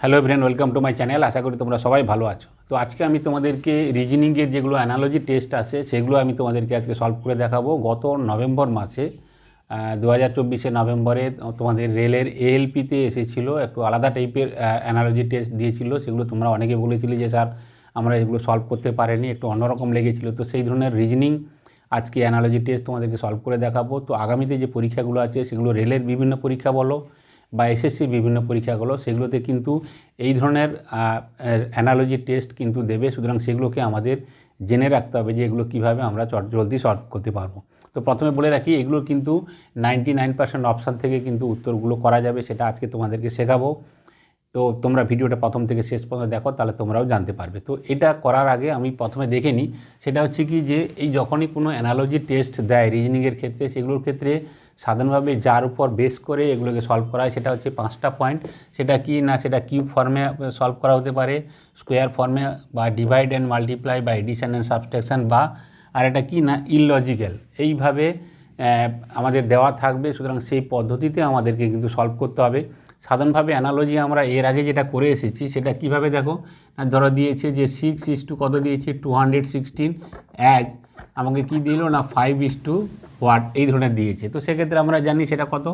Hello brain welcome to my channel আশা করি তোমরা সবাই ভালো আছো। তো আজকে আমি তোমাদেরকে রিজনিংয়ের যেগুলো অ্যানালজি টেস্ট আছে, সেগুলো আমি তোমাদেরকে আজকে সলভ করে দেখাবো। গত নভেম্বর মাসে দু হাজার চব্বিশে নভেম্বরে তোমাদের রেলের এএলপিতে এসেছিল, একটু আলাদা টাইপের অ্যানালজি টেস্ট দিয়েছিল। সেগুলো তোমরা অনেকে বলেছিলে যে, স্যার, আমরা এগুলো সলভ করতে পারিনি। একটু অন্যরকম লেগেছিলো। তো সেই ধরনের রিজনিং আজকে অ্যানালজি টেস্ট তোমাদেরকে সলভ করে দেখাবো। তো আগামীতে যে পরীক্ষাগুলো আছে, সেগুলো রেলের বিভিন্ন পরীক্ষা বলো বা এসএসসি বিভিন্ন পরীক্ষাগুলো, সেগুলোতে কিন্তু এই ধরনের অ্যানালজি টেস্ট কিন্তু দেবে। সুতরাং সেগুলোকে আমাদের জেনে রাখতে হবে যে এগুলো কীভাবে আমরা চট, জলদি সলভ করতে পারব। তো প্রথমে বলে রাখি, এগুলো কিন্তু নাইনটি নাইন পার্সেন্ট অপশান থেকে কিন্তু উত্তরগুলো করা যাবে, সেটা আজকে তোমাদেরকে শেখাবো। তো তোমরা ভিডিওটা প্রথম থেকে শেষ পর্যন্ত দেখো, তাহলে তোমরাও জানতে পারবে। তো এটা করার আগে আমি প্রথমে দেখে নিই, সেটা হচ্ছে কি যে এই যখনই কোনো অ্যানালজি টেস্ট দেয় রিজনিংয়ের ক্ষেত্রে, সেগুলোর ক্ষেত্রে সাধারণভাবে যার উপর বেস করে এগুলোকে সলভ করা হয়, সেটা হচ্ছে পাঁচটা পয়েন্ট সেটা কি না, সেটা কিউব ফর্মে সলভ করা হতে পারে স্কোয়ার ফর্মে বা ডিভাইড অ্যান্ড মাল্টিপ্লাই বা এডিশন অ্যান্ড সাবস্ট্রাকশন বা আর এটা কি না ইললজিক্যাল এইভাবে আমাদের দেওয়া থাকবে, সুতরাং সেই পদ্ধতিতে আমাদেরকে কিন্তু সলভ করতে হবে। সাধারণভাবে অ্যানালজি আমরা এর আগে যেটা করে এসেছি, সেটা কীভাবে দেখো? ধরো দিয়েছে যে সিক্স ইস টু কত দিয়েছে? টু হান্ড্রেড সিক্সটিন অ্যাজ আমাকে কি দিল না ফাইভ ইস টু ওয়াট এই ধরনের দিয়েছে। তো সেক্ষেত্রে আমরা জানি সেটা কত?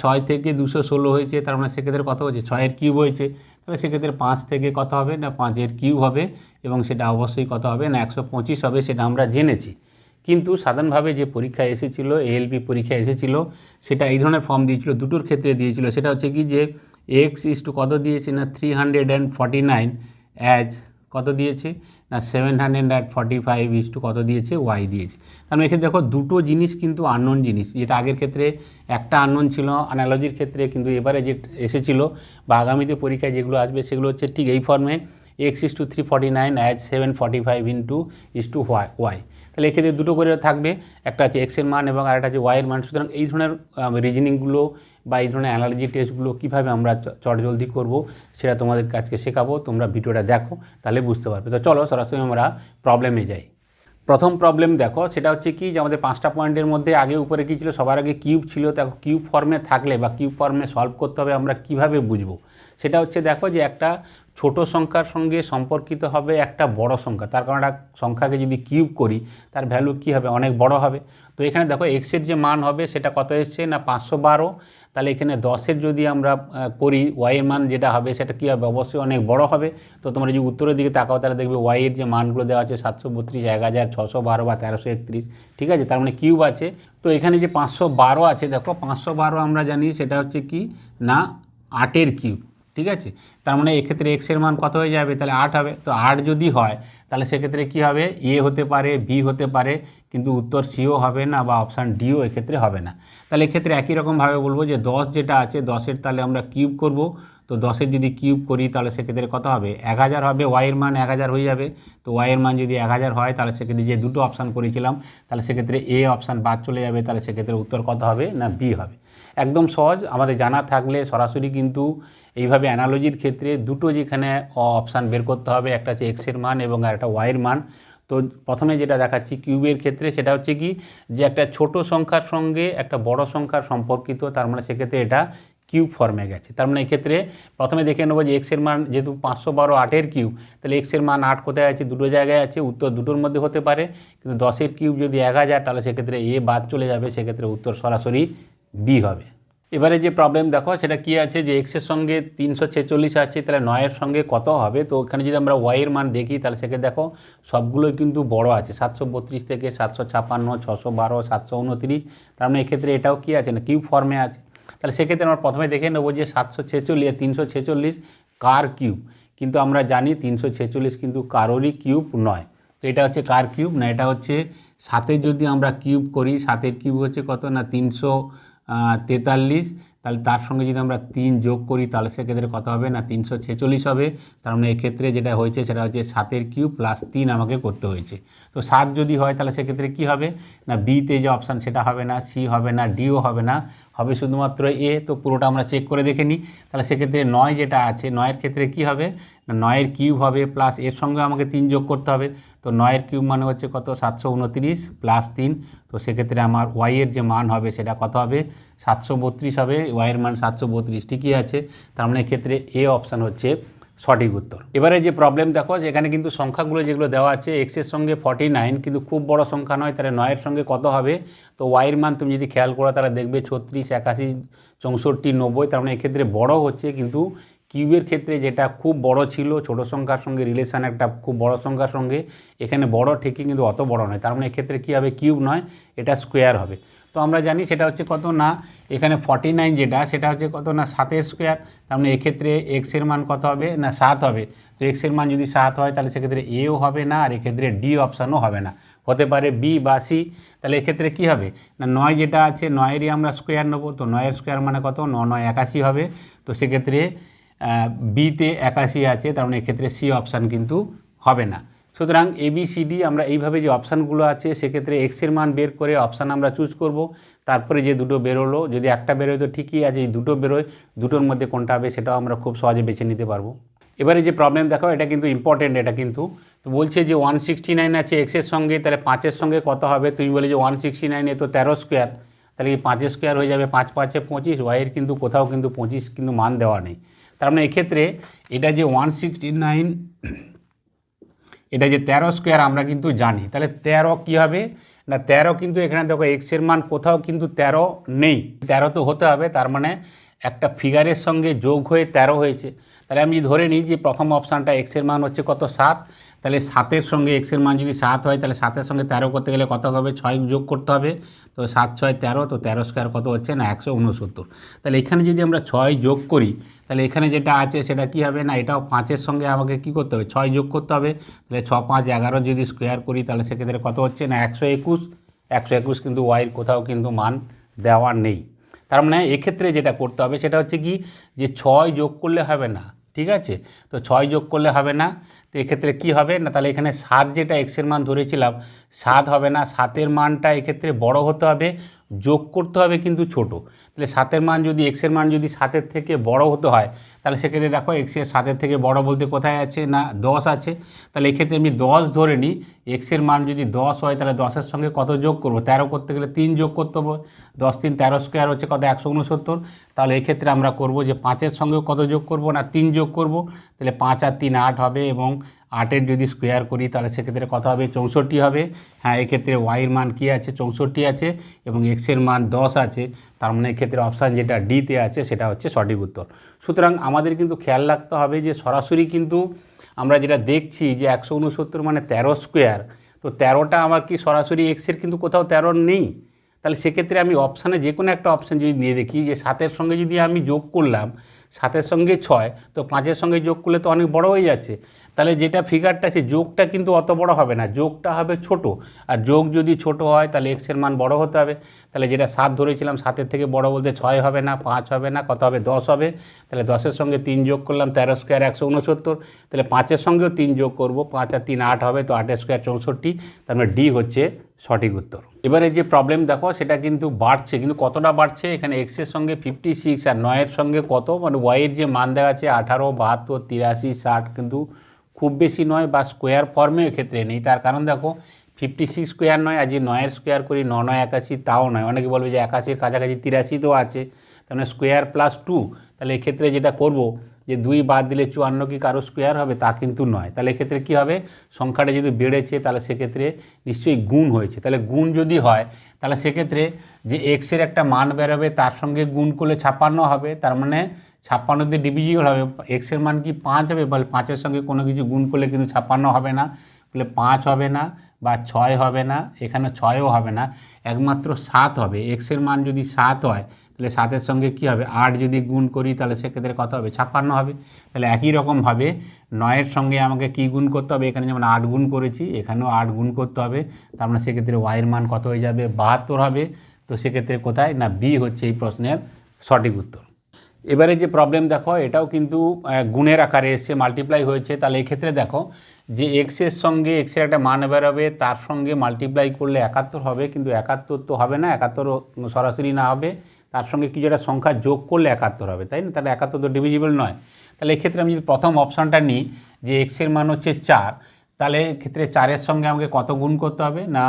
ছয় থেকে দুশো ষোলো হয়েছে, তার মানে সেক্ষেত্রে কত হয়েছে? ছয়ের কিউব হয়েছে। তাহলে সেক্ষেত্রে পাঁচ থেকে কত হবে? না, পাঁচের কিউব হবে এবং সেটা অবশ্যই কত হবে? না, একশো পঁচিশ হবে সেটা আমরা জেনেছি। কিন্তু সাধারণভাবে যে পরীক্ষা এসেছিল এএলপি পরীক্ষা এসেছিল, সেটা এই ধরনের ফর্ম দিয়েছিল, দুটোর ক্ষেত্রে দিয়েছিল। সেটা হচ্ছে কি যে এক্স ইস টু কত দিয়েছে? না three hundred and forty nine as কত দিয়েছে? না seven hundred and forty five is to কত দিয়েছে? ওয়াই দিয়েছে। কারণ এক্ষেত্রে দেখো দুটো জিনিস কিন্তু আননোন জিনিস। যেটা আগের ক্ষেত্রে একটা আননোন ছিল অ্যানালজির ক্ষেত্রে কিন্তু এবারে যে এসেছিল বা আগামীতে পরীক্ষায় যেগুলো আসবে সেগুলো হচ্ছে ঠিক এই ফর্মে X is to three forty nine as seven forty five into is to Y Y তাহলে এক্ষেত্রে দুটো করে থাকবে। একটা হচ্ছে এক্সের মান এবং আরেকটা হচ্ছে ওয়াইয়ের মান। সুতরাং এই ধরনের রিজনিংগুলো বা এই ধরনের অ্যানালজি টেস্টগুলো কীভাবে আমরা চটজলদি করব সেটা তোমাদের কাছকে শেখাবো, তোমরা ভিডিওটা দেখো, তাহলে বুঝতে পারবে। তো চলো, সরাসরি আমরা প্রবলেমে যাই। প্রথম প্রবলেম দেখো, সেটা হচ্ছে কি যে আমাদের পাঁচটা পয়েন্টের মধ্যে আগে উপরে কী ছিল? সবার আগে কিউব ছিল, দেখো কিউব ফর্মে থাকলে বা কিউব ফর্মে সলভ করতে হবে আমরা কীভাবে বুঝব? সেটা হচ্ছে দেখো যে একটা ছোট সংখ্যার সঙ্গে সম্পর্কিত হবে একটা বড় সংখ্যা। তার কারণ একটা সংখ্যাকে যদি কিউব করি, তার ভ্যালু কী হবে? অনেক বড় হবে। তো এখানে দেখো এক্সের যে মান হবে সেটা কত এসছে? না, পাঁচশো বারো। তাহলে এখানে দশের যদি আমরা করি ওয়াইয়ের মান যেটা হবে সেটা কী হবে? অবশ্যই অনেক বড় হবে। তো তোমরা যদি উত্তরের দিকে তাকাও, তাহলে দেখবে ওয়াইয়ের যে মানগুলো দেওয়া আছে সাতশো বত্রিশ এক হাজার, ছশো বারো বা তেরোশো একত্রিশ, ঠিক আছে? তার মানে কিউব আছে। তো এখানে যে পাঁচশো বারো আছে, দেখো, পাঁচশো বারো আমরা জানি সেটা হচ্ছে কি? না, আটের কিউব ঠিক আছে? তার মানে এক্ষেত্রে এক্সের মান কত হয়ে যাবে? তাহলে আট হবে। তো আট যদি হয়, তাহলে সেক্ষেত্রে কী হবে? এ হতে পারে, বি হতে পারে, কিন্তু উত্তর সিও হবে না বা অপশান ডিও এক্ষেত্রে হবে না। তাহলে এক্ষেত্রে একই রকমভাবে বলব যে দশ যেটা আছে, দশের তাহলে আমরা কিউব করব। তো দশের যদি কিউব করি, তাহলে সেক্ষেত্রে কত হবে? এক হাজার হবে। ওয়াইয়ের মান এক হাজার হয়ে যাবে। তো ওয়াইয়ের মান যদি এক হাজার হয়, তাহলে সেক্ষেত্রে যে দুটো অপশান করেছিলাম, তাহলে সেক্ষেত্রে এ অপশান বাদ চলে যাবে। তাহলে সেক্ষেত্রে উত্তর কত হবে না বি হবে? একদম সহজ। আমাদের জানা থাকলে সরাসরি কিন্তু এইভাবে অ্যানালজির ক্ষেত্রে দুটো যেখানে অপশান বের করতে হবে, একটা হচ্ছে এক্সের মান এবং আর একটা ওয়াইয়ের মান। তো প্রথমে যেটা দেখাচ্ছি কিউবের ক্ষেত্রে সেটা হচ্ছে কি যে একটা ছোট সংখ্যার সঙ্গে একটা বড় সংখ্যার সম্পর্কিত, তার মানে সেক্ষেত্রে এটা কিউব ফর্মে গেছে। তার মানে এক্ষেত্রে প্রথমে দেখে নেব যে এক্সের মান যেহেতু পাঁচশো বারো আটের কিউব, তাহলে এক্সের মান আট কোথায় আছে? দুটো জায়গায় আছে, উত্তর দুটোর মধ্যে হতে পারে। কিন্তু দশের কিউব যদি এক হাজার, তাহলে সেক্ষেত্রে এ বাদ চলে যাবে, সেক্ষেত্রে উত্তর সরাসরি বি হবে। এবারে যে প্রবলেম দেখো, সেটা কি আছে? যে এক্সের সঙ্গে তিনশো ছেচল্লিশ আছে, তাহলে নয়ের সঙ্গে কত হবে? তো ওখানে যদি আমরা ওয়াইয়ের মান দেখি, তাহলে সেক্ষেত্রে দেখো, সবগুলোই কিন্তু বড় আছে। সাতশো বত্রিশ থেকে সাতশো ছাপান্ন, ছশো বারো, সাতশো উনত্রিশ। তার মানে এক্ষেত্রে এটাও কি আছে না? কিউব ফর্মে আছে। তাহলে সেক্ষেত্রে আমরা প্রথমে দেখে নেব যে সাতশো ছেচল্লিশ তিনশো ছেচল্লিশ কার কিউব কিন্তু আমরা জানি তিনশো ছেচল্লিশ কিন্তু কারোরই কিউব নয়। তো এটা হচ্ছে কার কিউব? না, এটা হচ্ছে সাতের যদি আমরা কিউব করি, সাতের কিউব হচ্ছে কত? না, তিনশো তেতাল্লিশ, তাহলে তার সঙ্গে যদি আমরা তিন যোগ করি, তাহলে সেক্ষেত্রে কত হবে? না, তিনশো ছেচল্লিশ হবে। তার মানে এক্ষেত্রে যেটা হয়েছে, সেটা হচ্ছে সাতের কিউ প্লাস তিন আমাকে করতে হয়েছে। তো সাত যদি হয়, তাহলে সেক্ষেত্রে কী হবে? না, বিতে যে অপশান সেটা হবে না, সি হবে না, ডিও হবে না, হবে শুধুমাত্র এ। তো পুরোটা আমরা চেক করে দেখে নিই। তাহলে সেক্ষেত্রে নয় যেটা আছে, নয়ের ক্ষেত্রে কি হবে? না, নয়ের কিউব হবে প্লাস এর সঙ্গে আমাকে তিন যোগ করতে হবে। তো নয়ের কিউব মানে হচ্ছে কত? সাতশো উনত্রিশ প্লাস তিন। তো সেক্ষেত্রে আমার ওয়াইয়ের যে মান হবে সেটা কত হবে? সাতশো বত্রিশ হবে। ওয়াইয়ের মান সাতশো বত্রিশ, ঠিকই আছে। তার মানে এক্ষেত্রে এ অপশান হচ্ছে সঠিক উত্তর। এবারে যে প্রবলেম দেখো এখানে কিন্তু সংখ্যাগুলো যেগুলো দেওয়া আছে এক্সের সঙ্গে ফর্টি নাইন কিন্তু খুব বড় সংখ্যা নয়, তাহলে নয়ের সঙ্গে কত হবে? তো ওয়াইয়ের মান তুমি যদি খেয়াল করো, তাহলে দেখবে ছত্রিশ, একাশি, চৌষট্টি, নব্বই, তার মানে এক্ষেত্রে বড় হচ্ছে, কিন্তু কিউবের ক্ষেত্রে যেটা খুব বড় ছিল, ছোট সংখ্যার সঙ্গে রিলেশান একটা খুব বড় সংখ্যার সঙ্গে, এখানে বড় ঠিকই কিন্তু অত বড় নয়। তার মানে এক্ষেত্রে কী হবে? কিউব নয়, এটা স্কোয়ার হবে। তো আমরা জানি সেটা হচ্ছে কত না, এখানে ফর্টি নাইন যেটা, সেটা হচ্ছে কত না, সাতের স্কোয়ার তার মানে এক্ষেত্রে এক্সের মান কত হবে? না, সাত হবে। তো এক্সের মান যদি সাত হয়, তাহলে সেক্ষেত্রে এও হবে না, আর এক্ষেত্রে ডি অপশানও হবে না। হতে পারে বি বা সি তাহলে এক্ষেত্রে কী হবে? না, নয় যেটা আছে, নয়েরই আমরা স্কোয়ার নেব। তো নয়ের স্কোয়ার মানে কত? ন, নয় একাশি হবে। তো সেক্ষেত্রে বিতে একাশি আছে, তার মানে এক্ষেত্রে সি অপশান কিন্তু হবে না। সুতরাং এ বি সি ডি আমরা এইভাবে যে অপশানগুলো আছে, সেক্ষেত্রে এক্সের মান বের করে অপশান আমরা চুজ করব। তারপরে যে দুটো বেরোলো, যদি একটা বেরোয় তো ঠিকই আছে, এই দুটো বেরোয়, দুটোর মধ্যে কোনটা হবে সেটাও আমরা খুব সহজে বেছে নিতে পারব। এবারে যে প্রবলেম দেখো এটা কিন্তু ইম্পর্টেন্ট এটা কিন্তু। তো বলছে যে ওয়ান সিক্সটি নাইন আছে এক্সের সঙ্গে, তাহলে পাঁচের সঙ্গে কত হবে? তুমি বলে যে ওয়ান সিক্সটি নাইনে তো তেরো স্কোয়ার তাহলে কি পাঁচের স্কোয়ার হয়ে যাবে? পাঁচ, পাঁচে পঁচিশ ওয়াইয়ের কিন্তু কোথাও কিন্তু পঁচিশ কিন্তু মান দেওয়া নেই। তার মানে এক্ষেত্রে এটা যে ওয়ান সিক্সটি নাইন এটা যে তেরো স্কোয়ার আমরা কিন্তু জানি। তাহলে তেরো কী হবে? না, তেরো কিন্তু এখানে দেখো এক্সের মান কোথাও কিন্তু তেরো নেই। তেরো তো হতে হবে, তার মানে একটা ফিগারের সঙ্গে যোগ হয়ে তেরো হয়েছে। তাহলে আমি ধরে নিই যে প্রথম অপশানটা এক্সের মান হচ্ছে কত? সাত। তাহলে সাতের সঙ্গে এক্সের মান যদি সাত হয়, তাহলে সাতের সঙ্গে তেরো করতে গেলে কত হবে? ছয় যোগ করতে হবে। তো সাত, ছয়, তেরো, তো তেরো স্কোয়ার কত হচ্ছে না? একশো উনসত্তর। তাহলে এখানে যদি আমরা ছয় যোগ করি, তাহলে এখানে যেটা আছে সেটা কি হবে? না, এটাও পাঁচের সঙ্গে আমাকে কি করতে হবে? ছয় যোগ করতে হবে। তাহলে ছ, পাঁচ, এগারো যদি স্কোয়ার করি, তাহলে সেক্ষেত্রে কত হচ্ছে? না, একশো একুশ। একশো একুশ কিন্তু ওয়াইয়ের কোথাও কিন্তু মান দেওয়া নেই। তার মানে এক্ষেত্রে যেটা করতে হবে সেটা হচ্ছে কি? যে ছয় যোগ করলে হবে না, ঠিক আছে? তো ছয় যোগ করলে হবে না। তো এক্ষেত্রে কী হবে? না, তাহলে এখানে সাত যেটা এক্সের মান ধরেছিলাম, সাত হবে না, সাতের মানটা এক্ষেত্রে বড় হতে হবে, যোগ করতে হবে কিন্তু ছোট। তাহলে সাতের মান যদি এক্সের মান যদি সাতের থেকে বড় হতে হয় তাহলে সেক্ষেত্রে দেখো এক্সের সাতের থেকে বড় বলতে কোথায় আছে? না, দশ আছে। তাহলে এক্ষেত্রে আমি দশ ধরে নিই। এক্সের মান যদি দশ হয়, তাহলে দশের সঙ্গে কত যোগ করব? তেরো করতে গেলে তিন যোগ করতে হবে। দশ তিন তেরো স্কোয়ার হচ্ছে কত? একশো উনসত্তর। তাহলে এক্ষেত্রে আমরা করব যে পাঁচের সঙ্গেও কত যোগ করব? না, তিন যোগ করব। তাহলে পাঁচ আর তিন আট হবে এবং আটের যদি স্কোয়ার করি, তাহলে সেক্ষেত্রে কত হবে? চৌষট্টি হবে। হ্যাঁ এক্ষেত্রে ওয়াইয়ের মান কী আছে? চৌষট্টি আছে এবং এক্সের মান দশ আছে। তার মানে এক্ষেত্রে অপশান যেটা ডিতে আছে, সেটা হচ্ছে সঠিক উত্তর। সুতরাং আমাদের কিন্তু খেয়াল রাখতে হবে যে সরাসরি কিন্তু আমরা যেটা দেখছি যে একশো উনসত্তর মানে তেরো স্কোয়ার তো তেরোটা আমার কি সরাসরি এক্সের কিন্তু কোথাও তেরো নেই? তাহলে সেক্ষেত্রে আমি অপশানে যে কোনো একটা অপশান যদি নিয়ে দেখি যে সাতের সঙ্গে যদি আমি যোগ করলাম, সাতের সঙ্গে ছয়, তো পাঁচের সঙ্গে যোগ করলে তো অনেক বড় হয়ে যাচ্ছে। তাহলে যেটা ফিগারটা সে যোগটা কিন্তু অত বড় হবে না, যোগটা হবে ছোট। আর যোগ যদি ছোট হয়, তাহলে এক্সের মান বড় হতে হবে। তাহলে যেটা সাত ধরেছিলাম, সাতের থেকে বড় বলতে ছয় হবে না, পাঁচ হবে না, কত হবে? দশ হবে। তাহলে দশের সঙ্গে তিন যোগ করলাম, তেরো স্কোয়ার একশো উনসত্তর। তাহলে পাঁচের সঙ্গেও তিন যোগ করব, পাঁচ আর তিন আট হবে, তো আটের স্কোয়ার চৌষট্টি। তার মানে ডি হচ্ছে সঠিক উত্তর। এবারে যে প্রবলেম দেখো, সেটা কিন্তু বাড়ছে, কিন্তু কতটা বাড়ছে? এখানে এক্সের সঙ্গে ফিফটি সিক্স আর নয়ের সঙ্গে কত? মানে ওয়াইয়ের যে মান দেওয়া আছে আঠারো, বাহাত্তর, তিরাশি, ষাট, কিন্তু খুব বেশি নয় বা স্কোয়ার ফর্মে ক্ষেত্রে নেই। তার কারণ দেখো ফিফটি সিক্স স্কোয়ার নয় আর যে নয়ের স্কোয়ার করি, ন নয় একাশি তাও নয়। অনেকে বলবে যে একাশির কাছাকাছি তিরাশি তো আছে, তাহলে স্কোয়ার প্লাস টু তাহলে এক্ষেত্রে যেটা করব যে দুই বাদ দিলে চুয়ান্ন কি কারও স্কোয়ার হবে? তা কিন্তু নয়। তাহলে এক্ষেত্রে কী হবে? সংখ্যাটা যদি বেড়েছে, তাহলে সেক্ষেত্রে নিশ্চয়ই গুণ হয়েছে। তাহলে গুণ যদি হয়, তাহলে সেক্ষেত্রে যে এক্সের একটা মান বেরোবে, তার সঙ্গে গুণ করলে ছাপ্পান্ন হবে। তার মানে ছাপ্পান্ন দিয়ে ডিভিজিবল হবে। এক্সের মান কি পাঁচ হবে? বলে পাঁচের সঙ্গে কোনো কিছু গুণ করলে কিন্তু ছাপ্পান্ন হবে না। বলে পাঁচ হবে না বা ছয় হবে না। এখানে ছয়ও হবে না। একমাত্র সাত হবে। এক্সের মান যদি সাত হয় তাহলে সাতের সঙ্গে কি হবে? আট যদি গুণ করি তাহলে সেক্ষেত্রে কত হবে? ছাপ্পান্ন হবে। তাহলে একই রকমভাবে নয়ের সঙ্গে আমাকে কি গুণ করতে হবে? এখানে যেমন আট গুণ করেছি, এখানেও আট গুণ করতে হবে। তার মানে সেক্ষেত্রে ওয়াইয়ের মান কত হয়ে যাবে? বাহাত্তর হবে। তো সেক্ষেত্রে কোথায়? না, বি হচ্ছে এই প্রশ্নের সঠিক উত্তর। এবারে যে প্রবলেম দেখো, এটাও কিন্তু গুণের আকারে এসছে মাল্টিপ্লাই হয়েছে। তাহলে এক্ষেত্রে দেখো যে এক্সের সঙ্গে এক্সের একটা মান বেরোবে, তার সঙ্গে মাল্টিপ্লাই করলে একাত্তর হবে। কিন্তু একাত্তর তো হবে না একাত্তর সরাসরি না হবে। তার সঙ্গে কিছু একটা সংখ্যা যোগ করলে একাত্তর হবে, তাই না? তাহলে একাত্তর তো ডিভিজিবল নয়। তাহলে এক্ষেত্রে আমি যদি প্রথম অপশানটা নিই যে এক্সের মান হচ্ছে চার, তাহলে এক্ষেত্রে চারের সঙ্গে আমাকে কত গুণ করতে হবে? না,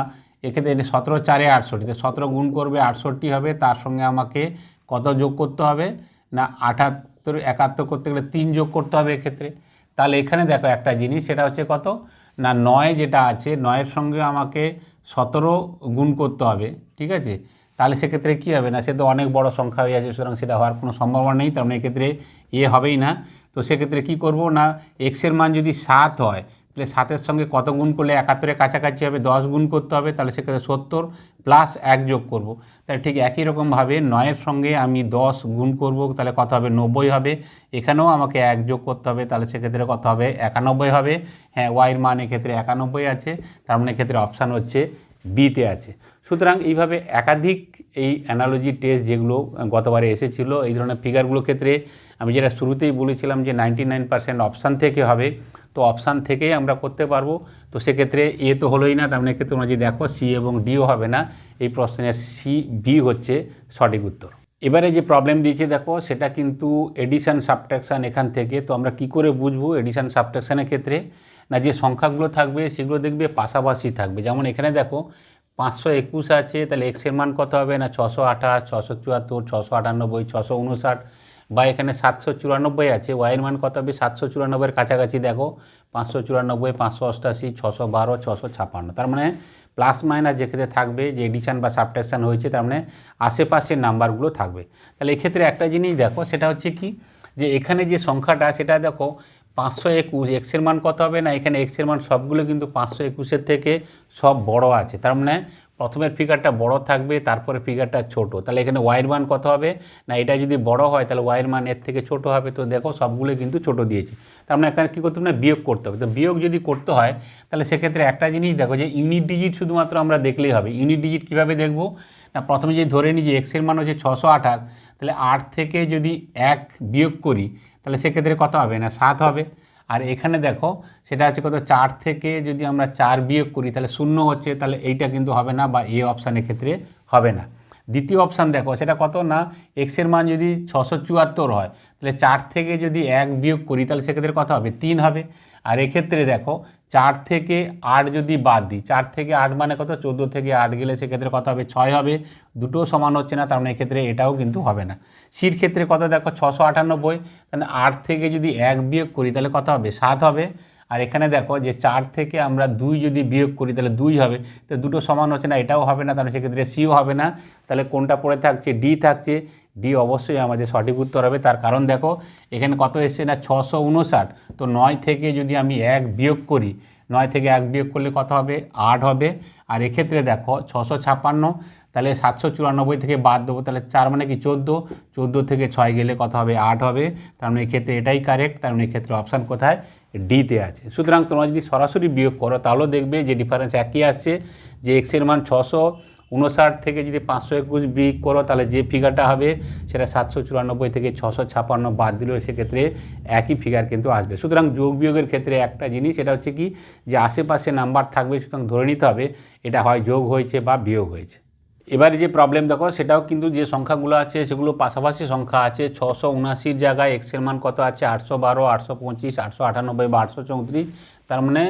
এক্ষেত্রে সতেরো, চারে আটষট্টি তো সতেরো গুণ করবে, আটষট্টি হবে, তার সঙ্গে আমাকে কত যোগ করতে হবে? না, আটাত্তর, একাত্তর করতে গেলে তিন যোগ করতে হবে এক্ষেত্রে। তাহলে এখানে দেখো একটা জিনিস, সেটা হচ্ছে কত? না, নয় যেটা আছে, নয়ের সঙ্গে আমাকে সতেরো গুণ করতে হবে, ঠিক আছে? তাহলে সেক্ষেত্রে কী হবে না? সে তো অনেক বড় সংখ্যা হয়ে আছে, সুতরাং সেটা হওয়ার কোনো সম্ভাবনা নেই, তার মানে এক্ষেত্রে এ হবেই না। তো সেক্ষেত্রে কী করব না? এক্সের মান যদি সাত হয়, তাহলে সাতের সঙ্গে কত গুণ করলে একাত্তরের কাছাকাছি হবে? দশ গুণ করতে হবে, তাহলে সেক্ষেত্রে সত্তর প্লাস এক যোগ করব। তাহলে ঠিক একই রকমভাবে নয়ের সঙ্গে আমি দশ গুণ করব, তাহলে কত হবে? নব্বই হবে। এখানেও আমাকে এক যোগ করতে হবে, তাহলে সেক্ষেত্রে কত হবে? একানব্বই হবে। হ্যাঁ ওয়াইয়ের মান এক্ষেত্রে একানব্বই আছে, তার মানে এক্ষেত্রে অপশান হচ্ছে বিতে আছে। সুতরাং এইভাবে একাধিক এই অ্যানালজি টেস্ট যেগুলো গতবারে এসেছিল, এই ধরনের ফিগারগুলোর ক্ষেত্রে আমি যেটা শুরুতেই বলেছিলাম যে নাইনটি নাইন পার্সেন্ট অপশান থেকে হবে। তো অপশান থেকেই আমরা করতে পারব। তো সেক্ষেত্রে এ তো হলোই না, তার মানে এক্ষেত্রে তোমরা যদি দেখো সি এবং ডিও হবে না। এই প্রশ্নের সি বি হচ্ছে সঠিক উত্তর। এবারে যে প্রবলেম দিয়েছে, দেখো, সেটা কিন্তু এডিশান সাবট্রাকশান এখান থেকে। তো আমরা কি করে বুঝব এডিশান সাবট্রাকশানের ক্ষেত্রে? না, যে সংখ্যাগুলো থাকবে, সেগুলো দেখবে পাশাপাশি থাকবে। যেমন এখানে দেখো পাঁচশো একুশ আছে, তাহলে এক্সের মান কত হবে? না, ছশো আঠাশ, ছশো চুয়াত্তর, ছশো আটানব্বই, ছশো উনষাট বা এখানে সাতশো চুরানব্বই আছে। ওয়াইয়ের মান কত হবে? সাতশো চুরানব্বইয়ের কাছাকাছি দেখো, পাঁচশো চুরানব্বই, পাঁচশো অষ্টাশি, ছশো বারো, ছশো ছাপান্ন। তার মানে প্লাস মাইনাস যেক্ষেত্রে থাকবে, যে এডিশান বা সাবট্রাকশান হয়েছে, তার মানে আশেপাশের নাম্বারগুলো থাকবে। তাহলে এক্ষেত্রে একটা জিনিস দেখো, সেটা হচ্ছে কি? যে এখানে যে সংখ্যাটা, সেটা দেখো পাঁচশো একুশ এক্সের মান কত হবে? না, এখানে এক্সের মান সবগুলো কিন্তু পাঁচশো একুশের থেকে সব বড় আছে। তার মানে প্রথমের ফিগারটা বড় থাকবে, তারপরে ফিগারটা ছোট। তাহলে এখানে ওয়াইয়ের মান কত হবে? না, এটা যদি বড় হয়, তাহলে ওয়াইয়ের মান এর থেকে ছোট হবে। তো দেখো, সবগুলো কিন্তু ছোট দিয়েছে। তার মানে এখানে কী করতে না, বিয়োগ করতে হবে। তো বিয়োগ যদি করতে হয়, তাহলে সেক্ষেত্রে একটা জিনিস দেখো যে ইউনিট ডিজিট শুধুমাত্র আমরা দেখলেই হবে। ইউনিট ডিজিট কীভাবে দেখব? না, প্রথমে যদি ধরে নিই যে এক্সের মান হচ্ছে ছশো আঠাশ, তাহলে আট থেকে যদি এক বিয়োগ করি তাহলে সেক্ষেত্রে কত হবে? না, সাত হবে। আর এখানে দেখো, সেটা হচ্ছে কত? চার থেকে যদি আমরা চার বিয়োগ করি, তাহলে শূন্য হচ্ছে, তাহলে এইটা কিন্তু হবে না বা এ অপশানের ক্ষেত্রে হবে না। দ্বিতীয় অপশান দেখো, সেটা কত? না এক্সের মান যদি ছশো চুয়াত্তর হয়, তাহলে চার থেকে যদি এক বিয়োগ করি, তাহলে সেক্ষেত্রে কত হবে? তিন হবে। আর এক্ষেত্রে দেখো, চার থেকে আট যদি বাদ দিই, চার থেকে আট মানে কত? চোদ্দ থেকে আট গেলে সেক্ষেত্রে কত হবে? ছয় হবে। দুটো সমান হচ্ছে না, তার মানে এক্ষেত্রে এটাও কিন্তু হবে না। সির ক্ষেত্রে কত? দেখো, ছশো আটানব্বই, তাহলে আট থেকে যদি এক বিয়োগ করি, তাহলে কত হবে? সাত হবে। আর এখানে দেখো যে চার থেকে আমরা দুই যদি বিয়োগ করি, তাহলে দুই হবে। তো দুটো সমান হচ্ছে না, এটাও হবে না, তাহলে সেক্ষেত্রে সিও হবে না। তাহলে কোনটা পড়ে থাকছে? ডি থাকছে। ডি অবশ্যই আমাদের সঠিক উত্তর হবে। তার কারণ দেখো, এখানে কত এসছে না? ছশো উনষাট। তো নয় থেকে যদি আমি এক বিয়োগ করি, নয় থেকে এক বিয়োগ করলে কত হবে? আট হবে। আর এক্ষেত্রে দেখো, ছশো ছাপ্পান্ন। তাহলে সাতশো চুরানব্বই থেকে বাদ দেবো, তাহলে চার মানে কি? চোদ্দ। চোদ্দ থেকে ছয় গেলে কত হবে? আট হবে। তার মানে এক্ষেত্রে এটাই কারেক্ট তার মানে এক্ষেত্রে অপশান কোথায়? ডিতে আছে। সুতরাং তোমরা যদি সরাসরি বিয়োগ করো তাহলেও দেখবে যে ডিফারেন্স একই আসছে, যে এক্সের মান ছশো উনষাট থেকে যদি পাঁচশো একুশ বিয়োগ করো, তাহলে যে ফিগারটা হবে, সেটা সাতশো চুরানব্বই থেকে ছশো ছাপান্ন বাদ দিলেও সেক্ষেত্রে একই ফিগার কিন্তু আসবে। সুতরাং যোগ বিয়োগের ক্ষেত্রে একটা জিনিস এটা হচ্ছে কি, যে আশেপাশে নাম্বার থাকবে, সুতরাং ধরে নিতে হবে, এটা হয় যোগ হয়েছে বা বিয়োগ হয়েছে। এবারে যে প্রবলেম দেখো, সেটাও কিন্তু যে সংখ্যাগুলো আছে, সেগুলো পাশাপাশি সংখ্যা আছে ছশো উনাশির জায়গায় এক্সের মান কত আছে? আটশো বারো, আটশো পঁচিশ, আটশো আটানব্বই বা আটশো চৌত্রিশ। তার মানে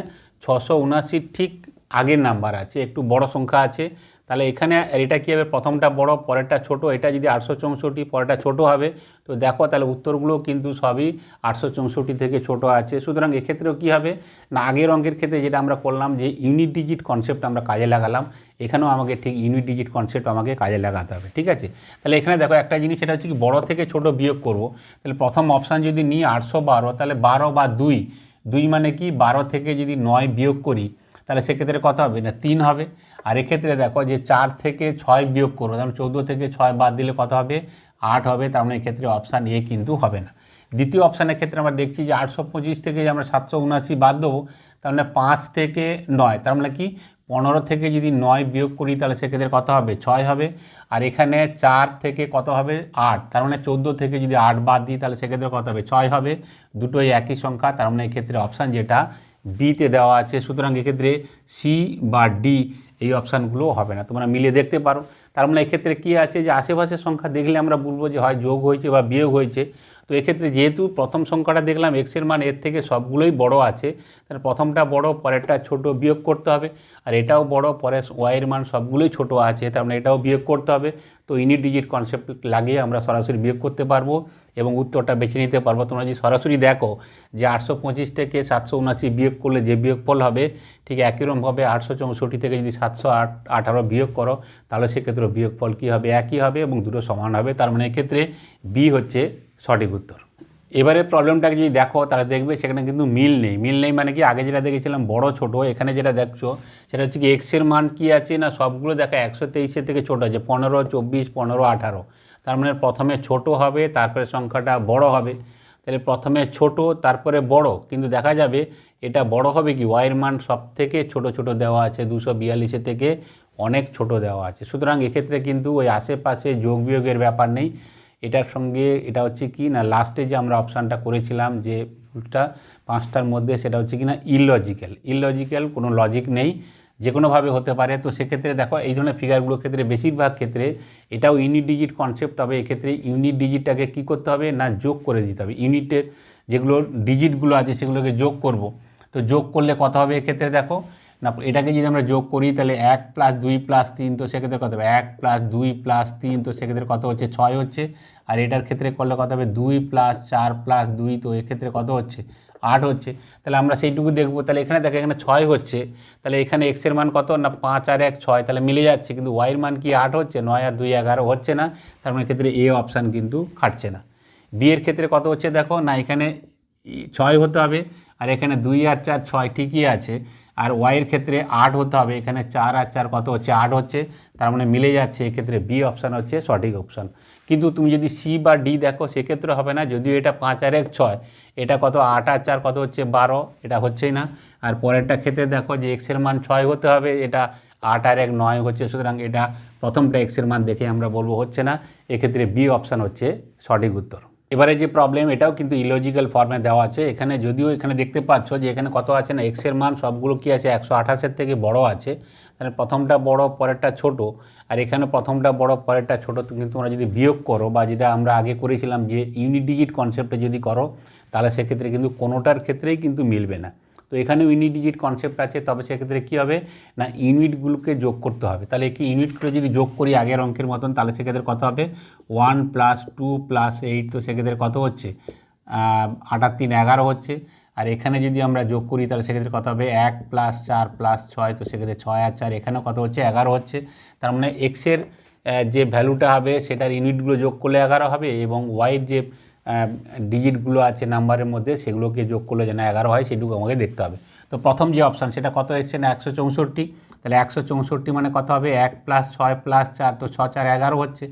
ছশো উনাশির ঠিক আগের নাম্বার আছে, একটু বড় সংখ্যা আছে, তাহলে এখানে এটা কী হবে? প্রথমটা বড়, পরেরটা ছোট, এটা যদি আটশো চৌষট্টি, পরেরটা ছোট হবে, তো দেখো তাহলে উত্তরগুলো কিন্তু সবই আটশো চৌষট্টি থেকে ছোট আছে। সুতরাং এক্ষেত্রেও কী হবে? না, আগের অঙ্কের ক্ষেত্রে যেটা আমরা করলাম যে ইউনিট ডিজিট কনসেপ্ট আমরা কাজে লাগালাম, এখানেও আমাকে ঠিক ইউনিট ডিজিট কনসেপ্ট আমাকে কাজে লাগাতে হবে, ঠিক আছে? তাহলে এখানে দেখো একটা জিনিস, সেটা হচ্ছে কি বড় থেকে ছোট বিয়োগ করব, তাহলে প্রথম অপশান যদি নিই আটশো বারো, তাহলে বারো বা দুই দুই মানে কি? বারো থেকে যদি নয় বিয়োগ করি তাহলে সেক্ষেত্রে কত হবে? না, তিন হবে। আর এক্ষেত্রে দেখো যে চার থেকে ছয় বিয়োগ করব তাহলে চৌদ্দো থেকে ছয় বাদ দিলে কত হবে? আট হবে, তার মানে এক্ষেত্রে অপশান এ কিন্তু হবে না। দ্বিতীয় অপশানের ক্ষেত্রে আমরা দেখছি যে আটশো পঁচিশ থেকে যে আমরা সাতশো উনাশি বাদ দেবো, তার মানে পাঁচ থেকে নয়, তার মানে কি? পনেরো থেকে যদি নয় বিয়োগ করি, তাহলে সেক্ষেত্রে কত হবে? ছয় হবে। আর এখানে চার থেকে কত হবে? আট, তার মানে চোদ্দ থেকে যদি আট বাদ দিই, তাহলে সেক্ষেত্রে কত হবে? ছয় হবে। দুটোই একই সংখ্যা, তার মানে এক্ষেত্রে অপশান যেটা বিতে দেওয়া আছে, সুতরাং এক্ষেত্রে সি বা ডি এই অপশানগুলো হবে না। তোমরা মিলে দেখতে পারো। তার মানে এক্ষেত্রে কী আছে যে আশেপাশের সংখ্যা দেখলে আমরা বলব যে হয় যোগ হয়েছে বা বিয়োগ হয়েছে। তো এক্ষেত্রে যেহেতু প্রথম সংখ্যাটা দেখলাম এক্সের মান এর থেকে সবগুলোই বড় আছে, তাহলে প্রথমটা বড়, পরেরটা ছোট বিয়োগ করতে হবে। আর এটাও বড়, পরে ওয়াইয়ের মান সবগুলোই ছোট আছে, তার মানে এটাও বিয়োগ করতে হবে। তো ইউনিট ডিজিট কনসেপ্ট লাগিয়ে আমরা সরাসরি বিয়োগ করতে পারব। এবং উত্তরটা বেছে নিতে পারব। তোমরা যদি সরাসরি দেখো যে আটশো পঁচিশ থেকে সাতশো উনাশি বিয়োগ করলে যে বিয়োগফল হবে, ঠিক একইরকমভাবে আটশো চৌষট্টি থেকে যদি সাতশো আট আঠারো বিয়োগ করো, তাহলে সেক্ষেত্রে বিয়োগফল কী হবে? একই হবে এবং দুটো সমান হবে। তার মানে এক্ষেত্রে বি হচ্ছে সঠিক উত্তর। এবারে প্রবলেমটাকে যদি দেখো, তাহলে দেখবে সেখানে কিন্তু মিল নেই। মিল নেই মানে কি? আগে যেটা দেখেছিলাম, বড়, ছোট, এখানে যেটা দেখছ, সেটা হচ্ছে কি এক্সের মান কি আছে না? সবগুলো দেখা একশো তেইশের থেকে ছোটো আছে, পনেরো, চব্বিশ, পনেরো, আঠারো। তার মানে প্রথমে ছোট হবে, তারপরে সংখ্যাটা বড় হবে। তাহলে প্রথমে ছোট, তারপরে বড়। কিন্তু দেখা যাবে এটা বড় হবে কি? ওয়াইয়ের মান সব থেকে ছোট ছোট দেওয়া আছে, দুশো বিয়াল্লিশে থেকে অনেক ছোট দেওয়া আছে। সুতরাং এক্ষেত্রে কিন্তু ওই আশেপাশে যোগ বিয়োগের ব্যাপার নেই। এটার সঙ্গে এটা হচ্ছে কি না লাস্টে যে আমরা অপশানটা করেছিলাম যে ভুলটা পাঁচটার মধ্যে সেটা হচ্ছে কি না ইললজিক্যাল ইললজিক্যাল কোনো লজিক নেই। যে কোনোভাবে হতে পারে, তো সেক্ষেত্রে দেখো এই ধরনের ফিগারগুলোর ক্ষেত্রে বেশিরভাগ ক্ষেত্রে এটাও ইউনিট ডিজিট কনসেপ্ট তবে এক্ষেত্রে ইউনিট ডিজিটটাকে কী করতে হবে না যোগ করে দিতে হবে? ইউনিটের যেগুলো ডিজিটগুলো আছে সেগুলোকে যোগ করব। তো যোগ করলে কত হবে এক্ষেত্রে দেখো? না, এটাকে যদি আমরা যোগ করি, তাহলে এক প্লাস দুই প্লাস তিন, তো সেক্ষেত্রে কত হবে? এক প্লাস দুই প্লাস তিন, তো সেক্ষেত্রে কত হচ্ছে? ছয় হচ্ছে। আর এটার ক্ষেত্রে করলে কত হবে? দুই প্লাস চার প্লাস দুই, তো এক্ষেত্রে কত হচ্ছে? আট হচ্ছে, তাহলে আমরা সেইটুকু দেখব। তাহলে এখানে দেখো, এখানে ছয় হচ্ছে, তাহলে এখানে এক্সের মান কত? না, পাঁচ আর এক, ছয়, তাহলে মিলে যাচ্ছে, কিন্তু ওয়াইয়ের মান কি আট হচ্ছে? নয় আর দুই, এগারো হচ্ছে না, তার মানে ক্ষেত্রে এ অপশান কিন্তু খাটছে না। বি এর ক্ষেত্রে কত হচ্ছে দেখো? না, এখানে ছয় হতে হবে, আর এখানে দুই আর চার ছয় ঠিকই আছে, আর ওয়াইয়ের ক্ষেত্রে আট হতে হবে, এখানে চার আর চার কত হচ্ছে? আট হচ্ছে, তার মানে মিলে যাচ্ছে, এক্ষেত্রে বি অপশান হচ্ছে সঠিক অপশান কিন্তু তুমি যদি সি বা ডি দেখো, সেক্ষেত্রে হবে না, যদিও এটা পাঁচ আর এক ছয়, এটা কত? আট আর চার কত হচ্ছে? বারো, এটা হচ্ছেই না। আর পরেরটা ক্ষেত্রে দেখো যে এক্সের মান ছয় হতে হবে, এটা আট আর এক নয় হচ্ছে, সুতরাং এটা প্রথমটা এক্সের মান দেখে আমরা বলব হচ্ছে না, এক্ষেত্রে বি অপশান হচ্ছে সঠিক উত্তর। এবারে যে প্রবলেম এটাও কিন্তু ইলজিক্যাল ফর্মে দেওয়া আছে। এখানে যদিও এখানে দেখতে পাচ্ছ যে এখানে কত আছে না এক্সের মান সবগুলো কি আছে? একশো আঠাশের থেকে বড় আছে। তাহলে প্রথমটা বড়, পরেরটা ছোট। আর এখানে প্রথমটা বড়, পরেরটা ছোট কিন্তু তোমরা যদি বিয়োগ করো বা যেটা আমরা আগে করেছিলাম যে ইউনিট ডিজিট কনসেপ্টে যদি করো, তাহলে সেক্ষেত্রে কিন্তু কোনোটার ক্ষেত্রেই কিন্তু মিলবে না। তো এখানে ইউনিট ডিজিট কনসেপ্ট আছে, তবে সেক্ষেত্রে কী হবে? না ইউনিটগুলোকে যোগ করতে হবে। তাহলে কি ইউনিটগুলো যদি যোগ করি আগের অঙ্কের মতন, তাহলে সেক্ষেত্রে কত হবে? One plus two plus eight তো সেক্ষেত্রে কত হচ্ছে? আটার তিন এগারো হচ্ছে। আর এখানে যদি আমরা যোগ করি, তাহলে সেক্ষেত্রে কত হবে? এক প্লাস চার প্লাস ছয়, তো সেক্ষেত্রে ছয় আর চার, এখানেও কত হচ্ছে? এগারো হচ্ছে। তার মানে এক্সের যে ভ্যালুটা হবে, সেটার ইউনিটগুলো যোগ করলে এগারো হবে এবং ওয়াইয়ের যে ডিজিটগুলো আছে নাম্বারের মধ্যে, সেগুলোকে যোগ করলে যেন এগারো হয়, সেটুকু আমাকে দেখতে হবে। তো প্রথম যে অপশান সেটা কত এসছে না? একশো চৌষট্টি। তাহলে একশো চৌষট্টি মানে কত হবে? এক প্লাস ছয় প্লাস চার, তো ছ চার, এগারো হচ্ছে।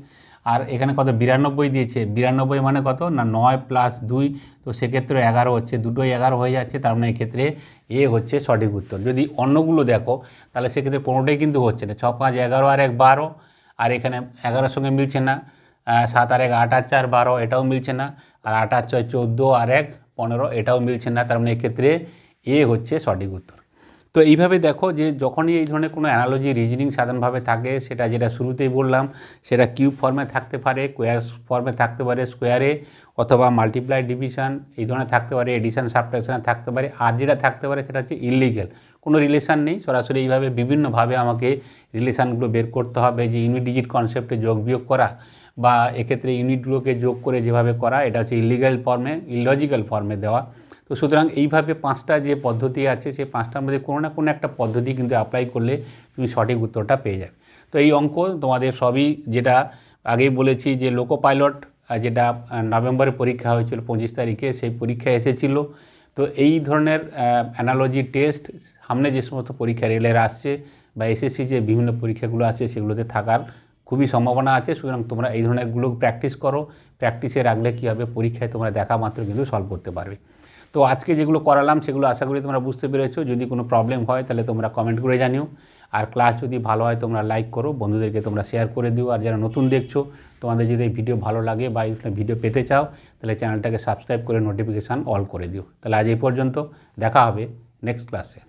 আর এখানে কত? বিরানব্বই দিয়েছে। বিরানব্বই মানে কত? না, নয় প্লাস দুই, তো সেক্ষেত্রে এগারো হচ্ছে। দুটোই এগারো হয়ে যাচ্ছে, তার মানে এক্ষেত্রে এ হচ্ছে সঠিক উত্তর। যদি অন্যগুলো দেখো, তাহলে সেক্ষেত্রে কোনোটাই কিন্তু হচ্ছে না। ছ, পাঁচ, এগারো আর এক, বারো। আর এখানে এগারোর সঙ্গে মিলছে না। সাত আর এক, আট আর চার, বারো, এটাও মিলছে না। আর আট আর ছয়, চোদ্দ আর এক, পনেরো, এটাও মিলছে না। তার মানে এক্ষেত্রে এ হচ্ছে সঠিক উত্তর। তো এইভাবে দেখো যে যখনই এই ধরনের কোনো অ্যানালজি রিজনিং সাধারণভাবে থাকে, সেটা যেটা শুরুতেই বললাম, সেটা কিউব ফর্মে থাকতে পারে কোয়ার ফর্মে থাকতে পারে স্কোয়ারে অথবা মাল্টিপ্লাই ডিভিশন এই ধরনের থাকতে পারে এডিশন সাবট্রাকশনে থাকতে পারে, আর যেটা থাকতে পারে সেটা হচ্ছে ইলিগেল কোনো রিলেশান নেই, সরাসরি এইভাবে বিভিন্নভাবে আমাকে রিলেশানগুলো বের করতে হবে যে ইউনিট ডিজিট কনসেপ্টে যোগ বিয়োগ করা। বা এক্ষেত্রে ইউনিটগুলোকে যোগ করে যেভাবে করা, এটা হচ্ছে ইলিগাল ফর্মে ইলজিক্যাল ফর্মে দেওয়া। তো সুতরাং এইভাবে পাঁচটা যে পদ্ধতি আছে, সেই পাঁচটার মধ্যে কোনো না কোনো একটা পদ্ধতি কিন্তু অ্যাপ্লাই করলে তুমি সঠিক উত্তরটা পেয়ে যাবে। তো এই অঙ্ক তোমাদের সবই যেটা আগেই বলেছি যে লোকো পাইলট যেটা নভেম্বরে পরীক্ষা হয়েছিল, পঁচিশ তারিখে সেই পরীক্ষা এসেছিল। তো এই ধরনের অ্যানালজি টেস্ট সামনে যে সমস্ত পরীক্ষা রেলের আসছে বা এসএসসি যে বিভিন্ন পরীক্ষাগুলো আছে, সেগুলোতে থাকার খুবই সম্ভাবনা আছে, সুতরাং তোমরা এই ধরনেরগুলো প্র্যাকটিস করো। প্র্যাকটিসে রাখলে কী হবে? পরীক্ষায় তোমরা দেখা মাত্র কিন্তু সলভ করতে পারবে। তো আজকে যেগুলো করালাম সেগুলো আশা করি তোমরা বুঝতে পেরেছ। যদি কোনো প্রবলেম হয় তাহলে তোমরা কমেন্ট করে জানিও। আর ক্লাস যদি ভালো হয় তোমরা লাইক করো। বন্ধুদেরকে তোমরা শেয়ার করে দিও। আর যারা নতুন দেখছ, তোমাদের যদি এই ভিডিও ভালো লাগে বা এই ভিডিও পেতে চাও, তাহলে চ্যানেলটাকে সাবস্ক্রাইব করে নোটিফিকেশান অল করে দিও। তাহলে আজ এই পর্যন্ত দেখা হবে নেক্সট ক্লাসে